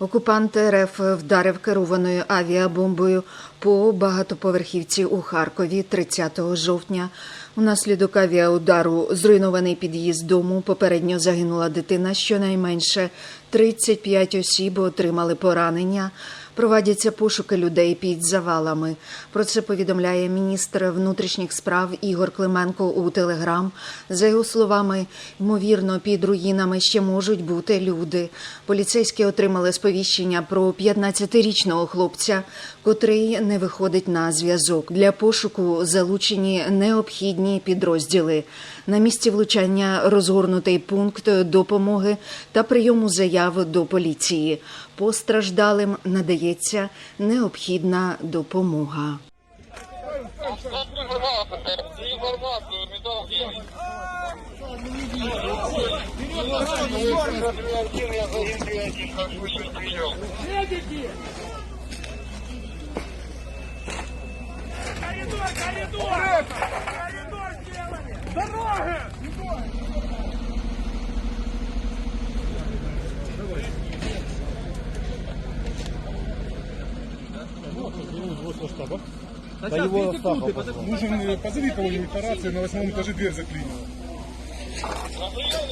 Окупант РФ вдарив керованою авіабомбою по багатоповерхівці у Харкові 30 жовтня. Унаслідок авіаудару зруйнований під'їзд дому. Попередньо загинула дитина. Щонайменше 35 осіб отримали поранення. Проводяться пошуки людей під завалами. Про це повідомляє міністр внутрішніх справ Ігор Клименко у Телеграм. За його словами, ймовірно, під руїнами ще можуть бути люди. Поліцейські отримали сповіщення про 15-річного хлопця, котрий не виходить на зв'язок. Для пошуку залучені необхідні підрозділи. На місці влучання розгорнутий пункт допомоги та прийому заяв до поліції. Постраждалим надається необхідна допомога. Информацию, Коридор! Коридор сделали! Дороги! штаба. Да его Астахов позвал. Нужен, позови кого-нибудь по рации, на восьмом этаже дверь заклинила. На приеме!